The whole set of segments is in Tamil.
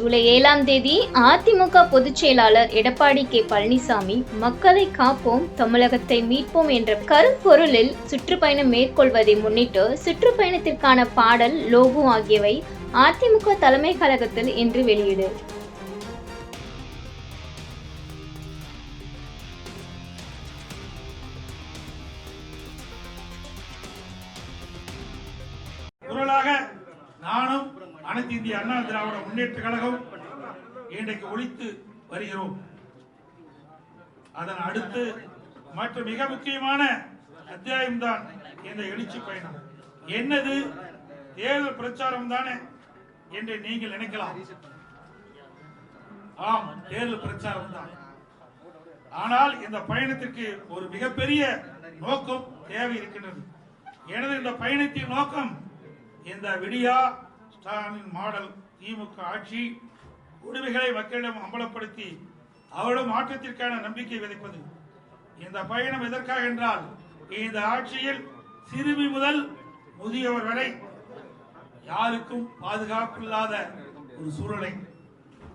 ஜூலை ஏழாம் தேதி அதிமுக பொதுச் செயலாளர் எடப்பாடி கே. பழனிசாமி மக்களை காப்போம் தமிழகத்தை மீட்போம் என்ற கருப்பொருளில் சுற்றுப்பயணம் மேற்கொள்வதை முன்னிட்டு சுற்றுப்பயணத்திற்கான பாடல் லோகோ ஆகியவை அதிமுக தலைமை கழகத்தில் இன்று வெளியீடு. அனைத்து இந்திய அண்ணா திராவிட முன்னேற்ற கழகம் இன்றைக்கு ஒழித்து வருகிறோம். அதன் அடுத்து மற்ற மிக முக்கியமான அத்தியாயம் தான் இந்த எழுச்சி பயணம். என்னது? தேர்தல் பிரச்சாரம் தானே என்று நீங்கள் நினைக்கலாம். ஆம் தேர்தல் பிரச்சாரம் தான். ஆனால் இந்த பயணத்திற்கு ஒரு மிகப்பெரிய நோக்கம் தேவை இருக்கின்றது. எனது இந்த பயணத்தின் நோக்கம் இந்த விடியா ஸ்டாலின் மாடல் திமுக ஆட்சி உரிமைகளை மக்களிடம் அம்பலப்படுத்தி அவரிடம் மாற்றத்திற்கான நம்பிக்கை விதைப்பது. இந்த பயணம் எதற்காக என்றால் இந்த ஆட்சியில் சிறுமி முதல் முதியவர் வரை யாருக்கும் பாதுகாப்பு இல்லாத ஒரு சூழலை.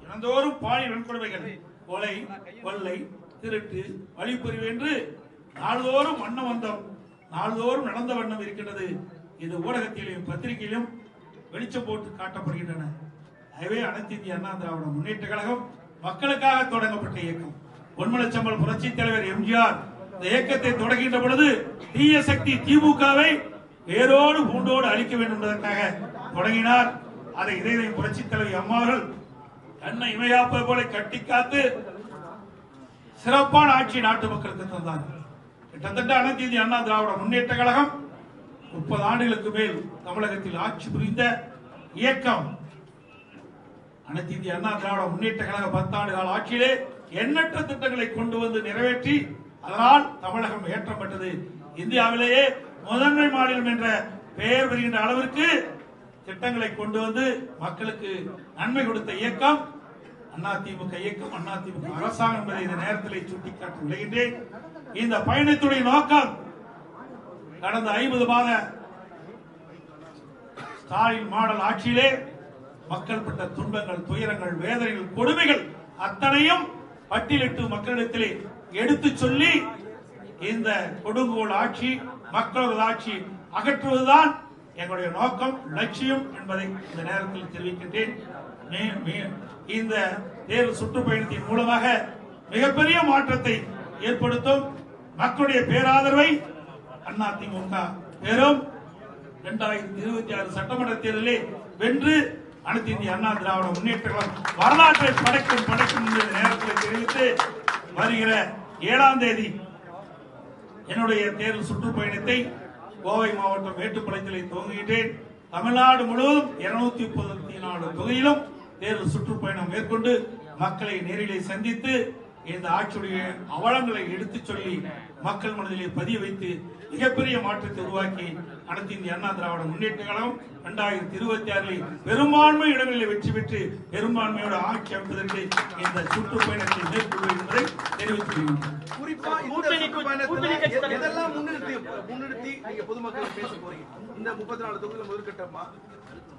தினந்தோறும் பாலியல் வன்கொடுமைகள் கொலை கொள்ளை திருட்டு வழிப்பறிவு என்று நாள்தோறும் வண்ணம் வந்தோம் நாள்தோறும் நடந்த வண்ணம் இருக்கின்றது. இது ஊடகத்திலும் பத்திரிகையிலும் வெளிச்சம் போட்டு காட்டப்படுகின்றன. எனவே அனைத்து இந்திய அண்ணா திராவிட முன்னேற்ற கழகம் மக்களுக்காக தொடங்கப்பட்ட இயக்கம். பொன்மலச்சம்பல் புரட்சி தலைவர் எம்ஜிஆர் இந்த இயக்கத்தை தொடங்குகின்ற பொழுது தீய சக்தி திமுகவை வேரோடு பூண்டோடு அழிக்க வேண்டும் என்பதற்காக தொடங்கினார். அதை இதய புரட்சி தலைவர் அம்மாவர்கள் தன்னை இமையாப்பது போல கட்டி காத்து சிறப்பான ஆட்சி நாட்டு மக்களுக்கு தந்தார் கிட்டத்தட்ட அனைத்து இந்திய அண்ணா திராவிட முன்னேற்ற கழகம் முப்பது ஆண்டுகளுக்கு மேல் தமிழகத்தில் ஆட்சி புரிந்த இயக்கம். அனைத்து இந்திய அண்ணா திராவிட முன்னேற்ற கழக பத்தாண்டு கால ஆட்சியிலே எண்ணற்ற திட்டங்களை கொண்டு வந்து நிறைவேற்றி அதனால் தமிழகம் ஏற்றம் பெற்றது இந்தியாவிலேயே முதன்மை மாநிலம் என்ற பெயர் வருகின்ற அளவிற்கு திட்டங்களை கொண்டு வந்து மக்களுக்கு நன்மை கொடுத்த இயக்கம் அதிமுக இயக்கம் அதிமுக அரசாங்கம் என்பதை இந்த நேரத்தில் சுட்டிக்காட்டி விளைகின்றேன். இந்த பயணத்துடைய நோக்கம் கடந்த ஐம்பது மாத ஸ்டாலின் மாடல் ஆட்சியிலே மக்கள் பட்ட துன்பங்கள் துயரங்கள் வேதனைகள் கொடுமைகள் அத்தனையும் பட்டியலிட்டு மக்களிடத்திலே எடுத்து சொல்லி இந்த கொடுங்கோல் ஆட்சி மக்களது ஆட்சி அகற்றுவதுதான் எங்களுடைய நோக்கம் லட்சியம் என்பதை இந்த நேரத்தில் தெரிவிக்கின்றேன். மே- மே- இந்த தேர்வு சுற்றுப்பயணத்தின் மூலமாக மிகப்பெரிய மாற்றத்தை ஏற்படுத்தும் மக்களுடைய பேராதரவை அதிமுக பெரும் இரண்டாயிரத்தி இருபத்தி ஆறு சட்டமன்ற தேர்தலில் வென்று அனைத்து இந்திய அண்ணா திராவிட முன்னேற்ற கழகம் வரலாற்றை படைக்கும் படைக்கும் என்ற நேரத்தில் தெரிவித்து வருகிற ஏழாம் தேதி என்னுடைய தேர்தல் சுற்றுப்பயணத்தை கோவை மாவட்டம் மேட்டுப்பாளையத்தில் துவங்குகின்றேன். தமிழ்நாடு முழுவதும் இருநூத்தி முப்பத்தி நாலு தொகையிலும் தேர்தல் சுற்றுப்பயணம் மேற்கொண்டு மக்களை நேரிலே சந்தித்து இந்த ஆட்சியுடைய அவலங்களை எடுத்துச் சொல்லி மக்கள் மனதிலே பதிய வைத்து மிகப்பெரிய மாற்றத்தை உருவாக்கி அனைத்து இந்திய அண்ணா திராவிட முன்னேற்ற கழகம் இரண்டாயிரத்தி இருபத்தி ஆறில் பெரும்பான்மை இடங்களில் வெற்றி பெற்று பெரும்பான்மையோட ஆட்சி அமைப்பதற்கு இந்த சுற்றுப்பயணத்தை மேற்கொள்வது என்பதை முதற்கட்டமா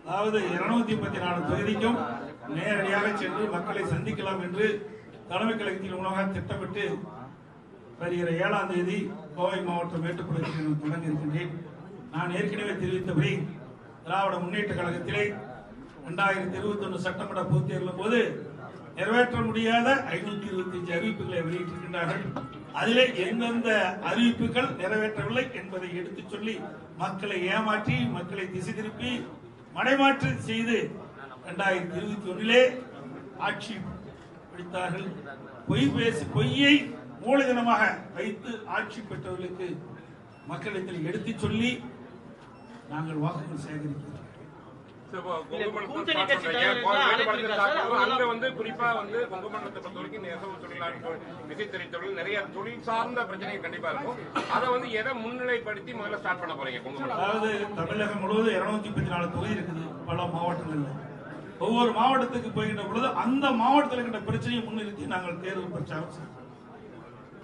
அதாவது இருநூத்தி முப்பத்தி நாலு தொகுதிக்கும் நேரடியாக சென்று மக்களை சந்திக்கலாம் என்று தலைமை கழகத்தில் உணவாக திட்டமிட்டு வருகிற ஏழாம் தேதி கோவை மாவட்டம் மேட்டுப்பாளையத்தில் தொடங்க இருக்கின்றேன் நான் ஏற்கனவே தெரிவித்தபடி திராவிட முன்னேற்ற கழகத்திலே இரண்டாயிரத்தி இருபத்தி ஒன்று சட்டமன்ற பொதுத் தேர்தலின் போது நிறைவேற்ற முடியாத ஐநூத்தி இருபத்தி அஞ்சு அறிவிப்புகளை வெளியிட்டிருக்கின்றார்கள். அதிலே எந்தெந்த அறிவிப்புகள் நிறைவேற்றவில்லை என்பதை எடுத்துச் சொல்லி மக்களை ஏமாற்றி மக்களை திசை திருப்பி மடைமாற்று செய்து இரண்டாயிரத்தி இருபத்தி ஒன்றிலே ஆட்சி பிடித்தார்கள். பொய் பேசி பொய்யை மூலதனமாக வைத்து ஆட்சி பெற்றவர்களுக்கு மக்களிடத்தில் எடுத்துச் சொல்லி நாங்கள் வாக்குகள் சேகரிக்கிறோம். குறிப்பா வந்து கும்பகோணத்தை பொறுத்த வரைக்கும் தொழிலாளர்கள் விசைத்தறி தொழில் நிறைய தொழில் சார்ந்த பிரச்சனைகள் கண்டிப்பா இருக்கும். அதை வந்து எதை முன்னிலைப்படுத்தி முதல்ல ஸ்டார்ட் பண்ண போறீங்க அதாவது தமிழகம் முழுவதும் இருநூத்தி முப்பத்தி நாலு தொகுதி இருக்குது பல மாவட்டங்கள்ல. ஒவ்வொரு மாவட்டத்துக்கு போகின்ற பொழுது அந்த மாவட்டத்தில் இருக்கின்ற பிரச்சனையை முன்னிறுத்தி நாங்கள் தேர்தல் பிரச்சாரம் செய்வோம்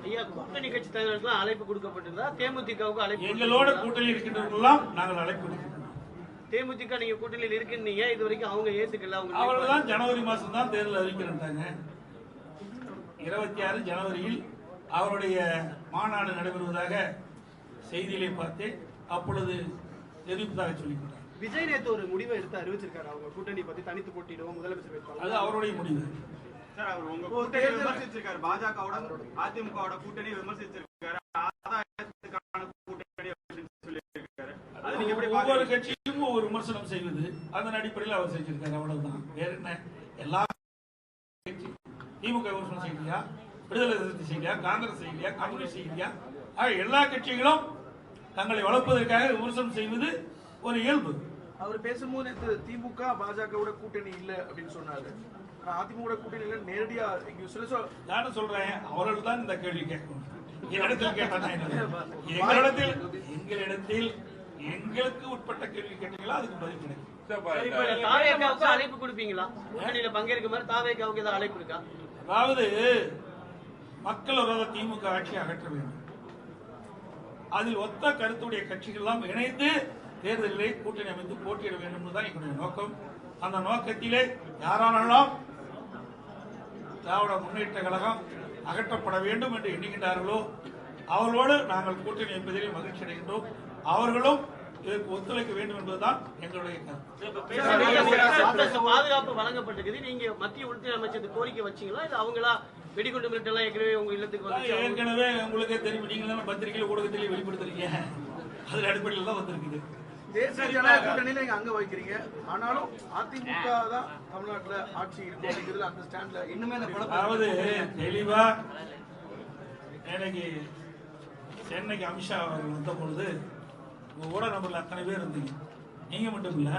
ஐயா கூட்டணி கட்சி தலைவர்களுக்கு அழைப்பு கொடுக்கப்பட்டிருந்தா தேமுதிகவுக்கு அழைப்பு எங்களோட கூட்டணி இருக்கின்றவர்களெல்லாம் நாங்கள் அழைப்பு விடுக்கின்றோம் தேமுதிக நீங்க கூட்டணியில் இருக்குன்னீங்க இது வரைக்கும் அவங்க ஏத்துக்கல அவங்க அவர்கள் தான் ஜனவரி மாதம் தான் தேர்தல் அறிவிக்கிறேன்ட்டாங்க இருபத்தி ஆறு ஜனவரியில் அவருடைய மாநாடு நடைபெறுவதாக செய்தியிலே பார்த்தேன். அப்பொழுது தெரிவிப்பதாக சொல்லிக்கொண்டார் விஜய் நேத்து ஒரு முடிவை எடுத்து அறிவிச்சிருக்காரு. அவங்க கூட்டணி பத்தி தனித்து போட்டிடுவோம் முதலமைச்சர் வேட்பாளர். அது அவருடைய முடிவு. சார் அவர் உங்க ஒரு கூட்டணி விமர்சிச்சிருக்காரு. பாஜகவோட அதிமுகவோட கூட்டணி விமர்சிச்சிருக்காரு. ஆதாயத்துக்கான கூட்டணி அப்படின்னு சொல்லியிருக்காரு அது நீங்க எப்படி ஒவ்வொரு கட்சியும் ஒவ்வொரு விமர்சனம் செய்வது அதன் அடிப்படையில் அவர் செஞ்சிருக்காரு அவ்வளவுதான். வேற என்ன? எல்லா கட்சி திமுக விமர்சனம் செய்யலையா விடுதலை சிறுத்தை செய்யலையா காங்கிரஸ் செய்யலையா கம்யூனிஸ்ட் செய்யலையா ஆக எல்லா கட்சிகளும் தங்களை வளர்ப்பதற்காக விமர்சனம் செய்வது ஒரு இயல்பு. அவர் பேசும்போது நேத்து திமுக பாஜகவோட கூட்டணி இல்ல அப்படின்னு சொன்னாரு. ஆனா அதிமுக கூட்டணி இல்ல நேரடியா இங்க சில சொல் நானும் சொல்றேன் அவர்கள் தான் இந்த கேள்வி கேட்கணும். என்னிடத்தில் எங்களிடத்தில் எங்களிடத்தில் எங்களுக்கு உட்பட்ட கேள்வி கேட்டீங்களா? அதுக்கு பதில் கிடைக்கும். அழைப்பு கொடுப்பீங்களா? கூட்டணியில பங்கேற்க மாதிரி தாவேக்காவுக்கு ஏதாவது அழைப்பு இருக்கா? அதாவது மக்கள் விரோத திமுக ஆட்சி அகற்ற வேண்டும். அதில் ஒத்த கருத்துடைய கட்சிகள் எல்லாம் இணைந்து தேர்தலிலே கூட்டணி அமைத்து போட்டியிட வேண்டும் என்பதுதான் எங்களுடைய நோக்கம். அந்த நோக்கத்திலே யாரானெல்லாம் திராவிட முன்னேற்ற கழகம் அகற்றப்பட வேண்டும் என்று எண்ணுகின்றார்களோ அவர்களோடு நாங்கள் கூட்டணி அமைப்பதிலே மகிழ்ச்சி அடைகின்றோம். அவர்களும் இதற்கு ஒத்துழைக்க வேண்டும் என்பதுதான் எங்களுடைய பாதுகாப்பு வழங்கப்பட்டிருக்குது. நீங்க மத்திய உள்துறை அமைச்சருக்கு கோரிக்கை வச்சீங்களா? இல்ல அவங்களா வெடிகுண்டு மிரட்டல் எல்லாம் ஏற்கனவே உங்க இல்லத்துக்கு வந்து ஏற்கனவே உங்களுக்கே தெரியும். நீங்க தானே பத்திரிகையில ஊடகத்திலே வெளிப்படுத்துறீங்க. அதன் அடிப்படையில் தான் வந்திருக்குது. தேசிய ஜனநாயக கூட்டணியில நீங்க அங்க வைக்கிறீங்க. ஆனாலும் அதிமுக தான் தமிழ்நாட்டுல ஆட்சி இருக்கு அப்படிங்கிறதுல அந்த ஸ்டாண்ட்ல இன்னுமே அதாவது தெளிவா எனக்கு சென்னைக்கு அமித்ஷா அவர்கள் வந்த பொழுது உங்க ஊடக நபர்கள் அத்தனை பேர் இருந்தீங்க. நீங்க மட்டும் இல்ல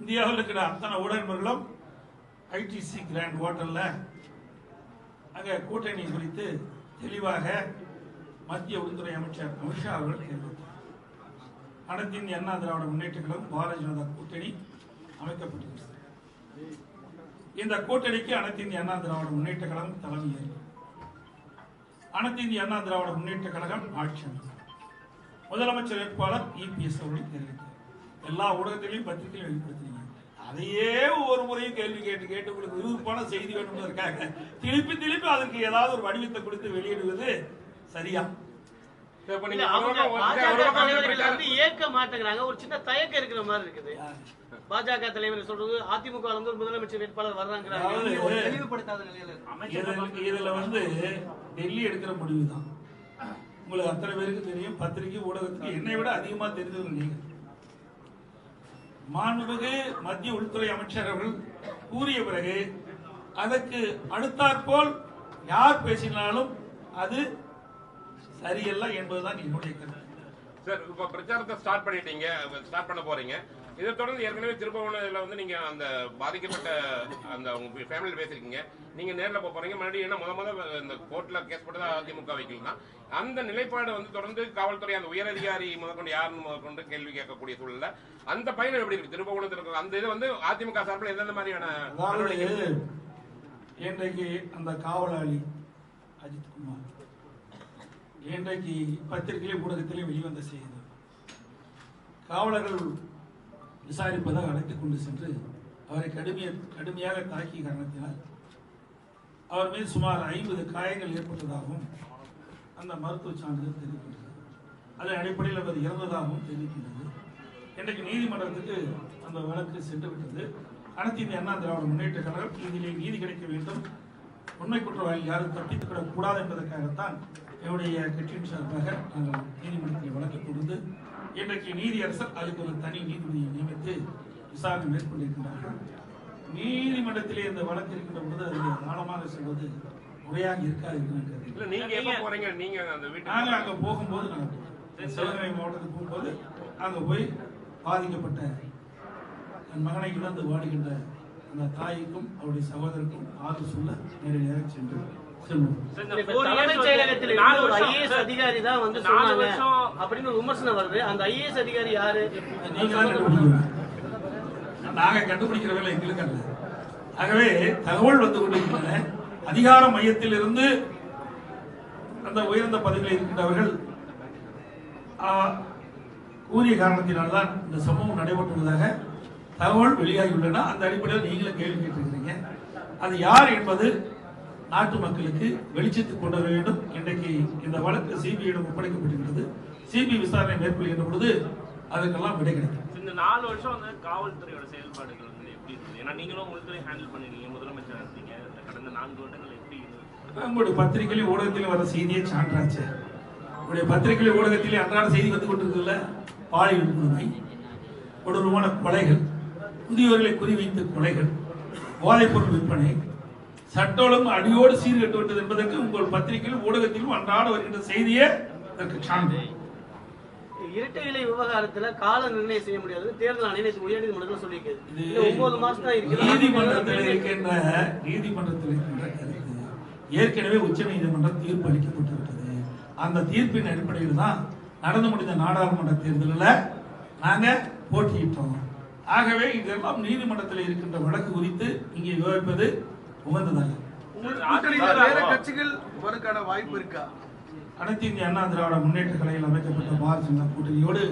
இந்தியாவில் இருக்கிற அத்தனை ஊடக நபர்களும் ஐடிசி கிராண்ட் ஹோட்டல்ல அங்க கூட்டணி குறித்து தெளிவாக மத்திய உள்துறை அமைச்சர் அமித்ஷா அவர்கள் தெரிவித்தார். அனைத்து இந்திய அண்ணா திராவிட முன்னேற்ற கழகம் பாரதிய ஜனதா கூட்டணி அமைக்கப்பட்டிருக்கிறது இந்த கூட்டணிக்கு அனைத்து இந்திய அண்ணா திராவிட முன்னேற்ற கழகம் தலைமை அனைத்து இந்திய அண்ணா திராவிட முன்னேற்ற கழகம் ஆட்சி முதலமைச்சர் வேட்பாளர் இபிஎஸ் அவர்கள் தெரிவித்தார். எல்லா ஊடகத்திலையும் பத்திரிகையிலும் வெளிப்படுத்தினீங்க. அதையே ஒவ்வொரு முறையும் கேள்வி கேட்டு கேட்டு உங்களுக்கு விருப்பமான செய்தி வேண்டும்ன்றதுக்காக திருப்பி திருப்பி அதற்கு ஏதாவது ஒரு வடிவத்தை கொடுத்து வெளியிடுவது சரியா? ஏற்க மாட்டேங்கிறாங்க. ஒரு சின்ன தயக்கம் இருக்கிற மாதிரி இருக்குது. பாஜக தலைவர் சொல்றது அதிமுக ஒரு முதலமைச்சர் வேட்பாளர் வர்றாங்கிறாங்க. இருக்கு. இதுல- இதுல வந்து டெல்லி எடுக்கிற முடிவு தான் உங்களுக்கு அத்தனை பேருக்கு தெரியும் பத்திரிகை ஊடகத்துக்கு என்னை விட அதிகமா தெரிஞ்சது நீங்க. மாண்புமிகு மத்திய உள்துறை அமைச்சர் அவர்கள் கூறிய பிறகு அதற்கு அடுத்தாற்போல் யார் பேசினாலும் அது சரியல்ல என்பதுதான் என்னுடைய கருத்து. சார் இப்ப பிரச்சாரத்தை ஸ்டார்ட் பண்ணிட்டீங்க ஸ்டார்ட் பண்ண போறீங்க. இதை தொடர்ந்து ஏற்கனவே திருப்பவனத்துல வந்து நீங்க அந்த பாதிக்கப்பட்ட அந்த உங்க ஃபேமிலியில் பேசிருக்கீங்க நீங்க நேர்ல போக போறீங்க. மறுபடியும் என்ன முத முத இந்த கோர்ட்ல கேஸ் போட்டதா அதிமுக வைக்கலாம் அந்த நிலைப்பாடு வந்து தொடர்ந்து காவல்துறை அந்த உயரதிகாரி முதற்கொண்டு யாருன்னு முதற்கொண்டு கேள்வி கேட்கக்கூடிய சூழல்ல அந்த பயணம் எப்படி இருக்கு? திருப்பவனத்தில் இருக்க அந்த இது வந்து அதிமுக சார்பில் எந்தெந்த மாதிரியான இன்றைக்கு அந்த காவலாளி அஜித்குமார் இன்றைக்கு பத்திரிகையிலும் ஊடகத்திலே வெளிவந்த செய்தி. காவலர்கள் விசாரிப்பதாக அழைத்துக் கொண்டு சென்று அவரை கடுமைய கடுமையாக தாக்கிய காரணத்தினால் அவர் மீது சுமார் ஐம்பது காயங்கள் ஏற்பட்டதாகவும் அந்த மருத்துவ சான்றிதழ் தெரிவிக்கின்றது. அதன் அடிப்படையில் அவர் இறந்ததாகவும் தெரிவிக்கின்றது. இன்றைக்கு நீதிமன்றத்துக்கு அந்த வழக்கு சென்று விட்டது அனைத்து இந்திய அண்ணா திராவிட முன்னேற்ற கழகம் இதிலே நீதி கிடைக்க வேண்டும். உண்மை குற்றவாளி யாரும் தப்பித்துக் கூடாது என்பதற்காகத்தான் என்னுடைய கட்சியின் சார்பாக நாங்கள் நீதிமன்றத்தில் வழக்கு கொடுத்து இன்றைக்கு நீதியரசர் அதுக்கு ஒரு தனி நீதிபதியை நியமித்து விசாரணை மேற்கொண்டிருக்கிறார்கள். நீதிமன்றத்திலே இந்த வழக்கு இருக்கின்ற பொழுது அதில் ஆழமாக செல்வது முறையாக இருக்காது என்று நீங்க எப்ப போறீங்க? நீங்க அந்த வீட்டுக்கு நாங்க அங்க போகும்போது நாங்க சிவகங்கை மாவட்டத்துக்கு போகும்போது அங்க போய் பாதிக்கப்பட்ட என் மகனை இழந்து வாடுகின்ற அந்த தாய்க்கும் அவருடைய சகோதரருக்கும் ஆறு சொல்ல நேரடியாக சென்று செல்வோம் இப்ப தலைமைச் செயலகத்தில் இருந்து ஒரு ஐஏஎஸ் அதிகாரி தான் வந்து சொன்னாங்க அப்படின்னு ஒரு விமர்சனம் வருது. அந்த ஐஏஎஸ் அதிகாரி யாரு? நீங்க கண்டுபிடிக்கிற வேலை எங்களுக்கு அல்ல. ஆகவே தகவல் வந்து கொண்டிருக்கின்றன. அதிகார மையத்தில் இருந்து அந்த உயர்ந்த பதவியில் இருக்கின்றவர்கள் ஆ, கூறிய காரணத்தினால்தான் இந்த சம்பவம் நடைபெற்றுள்ளதாக தகவல் வெளியாகியுள்ளன. அந்த அடிப்படையில் நீங்களும் கேள்வி கேட்டிருக்கிறீங்க. அது யார் என்பது நாட்டு மக்களுக்கு வெளிச்சத்துக்கு கொண்டு வர வேண்டும். இன்றைக்கு இந்த வழக்கு சிபிஐயிடம் ஒப்படைக்கப்பட்டிருக்கிறது. சிபிஐ விசாரணை மேற்கொள்கின்ற பொழுது அதற்கெல்லாம் விடை கிடைக்கும். இந்த நாலு வருஷம் வந்து காவல்துறையோட செயல்பாடுகள் வந்து எப்படி இருக்குது ஏன்னா நீங்களும் உள்துறை ஹேண்டில் பண்ணிருக்கீங்க முதலமைச்சர் இருந்தீங்க. கடந்த நான்கு வருடங்கள் எப்படி இருந்தது? உங்களுடைய பத்திரிகையிலும் ஊடகத்திலும் வர செய்தியை சான்றாச்சு. உங்களுடைய பத்திரிகையிலும் ஊடகத்திலே அன்றாட செய்தி வந்து கொண்டிருக்குல்ல பாலியல் கொடுமை கொடூரமான கொலைகள் முதியோர்களை குறிவைத்த கொலைகள் போதைப்பொருள் விற்பனை சட்ட ஒழுங்கு அடியோடு சீர்கட்டு விட்டது என்பதற்கு உங்கள் பத்திரிகையிலும் ஊடகத்திலும் அன்றாட வருகின்ற செய்தியே அதற்கு சான்று. இரட்டை இலை விவகாரத்துல கால நிர்ணயம் செய்ய முடியாது. தேர்தல் ஆணையம் உயர்நீதிமன்றத்தில் இன்னும் ஒன்பது மாசம் தான் நீதிமன்றத்தில் இருக்கின்ற நீதிமன்றத்தில் இருக்கின்ற கருத்து ஏற்கனவே தீர்ப்பு அளிக்கப்பட்டிருக்கிறது. அந்த தீர்ப்பின் அடிப்படையில் தான் நடந்து முடிந்த நாடாளுமன்ற தேர்தலில் நாங்க போட்டியிட்டோம். ஆகவே இதெல்லாம் நீதிமன்றத்தில் இருக்கின்ற வழக்கு குறித்து இங்கே விவாதிப்பது வேற கட்சிகள் வாய்ப்பு இருக்கா? அனைத்து இந்திய அண்ணா திராவிட முன்னேற்ற கலையில் அமைக்கப்பட்ட பாரதிய ஜனதா கூட்டணியோடு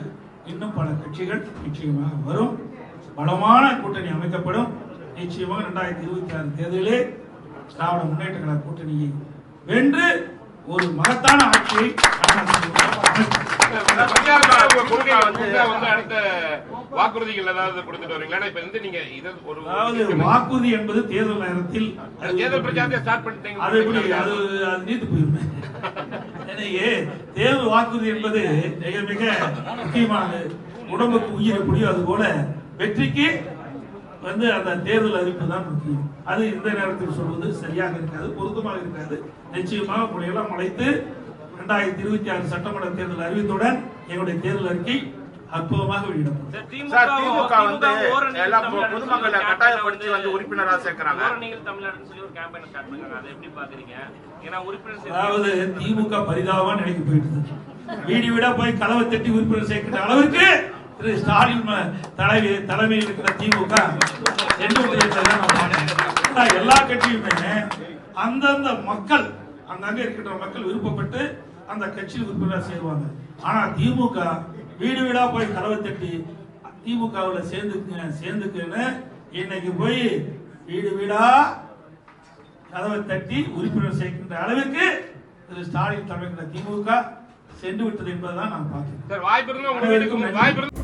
இன்னும் பல கட்சிகள் நிச்சயமாக வரும். பலமான கூட்டணி அமைக்கப்படும். நிச்சயமாக இரண்டாயிரத்தி இருபத்தி ஆறு தேர்தலிலே திராவிட முன்னேற்ற கழக கூட்டணியை வென்று ஒரு மகத்தான ஆட்சியை அண்ணா திமுக அமைக்கும். இந்த பிரச்சாரத்துல உங்க கொள்கை வந்து வந்து அடுத்த வாக்குறுதிகள் ஏதாவது கொடுத்துட்டு வரீங்களா? இப்ப வந்து நீங்க இது ஒரு அதாவது வாக்குறுதி என்பது தேர்தல் நேரத்தில் அது தேர்தல் பிரச்சாரத்தை ஸ்டார்ட் பண்ணிட்டீங்க. அது எப்படி? அது அது நீத்து போயிருமே. எனவே தேர்தல் வாக்குறுதி என்பது மிக மிக முக்கியமானது. உடம்புக்கு உயிர் எப்படியோ அது போல வெற்றிக்கு வந்து அந்த தேர்தல் அறிவிப்பு தான் முக்கியம். அது இந்த நேரத்தில் சொல்வது சரியாக இருக்காது பொருத்தமாக இருக்காது. நிச்சயமாக உங்களை எல்லாம் அழைத்து இரண்டாயிரத்தி இருபத்தி ஆறு சட்டமன்ற தேர்தல் அறிவித்துடன் எங்களுடைய தேர்தல் அறிக்கை அற்புதமாக வெளியிடப்படும் சார், சார், திமுக வந்து ஓரணியில் எல்லாம் தமிழ்நாடுன்னு பொதுமக்களை சொல்லி ஒரு கட்டாயப்படுத்தி campaign வந்து உறுப்பினரா சேர்க்கறாங்க. ஓரணியில் தமிழ்நாடுன்னு சொல்லி ஒரு கேம்பெயின் ஸ்டார்ட் பண்ணாங்க அதை எப்படி பாக்குறீங்க ஏன்னா உறுப்பினர் சேர்க்கை- அதாவது திமுக பரிதாபமா நினைக்க போயிட்டு வீடு வீடா போய் கதவை தட்டி உறுப்பினர் சேர்க்கிற அளவுக்கு திரு ஸ்டாலின் தலைவி தலைமையில் இருக்கிற திமுக எல்லா கட்சியுமே அந்தந்த மக்கள் அங்கங்க இருக்கின்ற மக்கள் விருப்பப்பட்டு அந்த கட்சியில் உறுப்பினர் சேருவாங்க. ஆனா திமுக வீடு வீடா போய் கதவை தட்டி திமுகவில் சேர்ந்துக்குங்க சேர்ந்துக்குன்னு இன்னைக்கு போய் வீடு வீடா கதவை தட்டி உறுப்பினர் சேர்க்கின்ற அளவிற்கு திரு ஸ்டாலின் தலைமையிலான திமுக சென்று விட்டது என்பதுதான் நான் பார்க்கிறேன். வாய்ப்பு வாய்ப்பு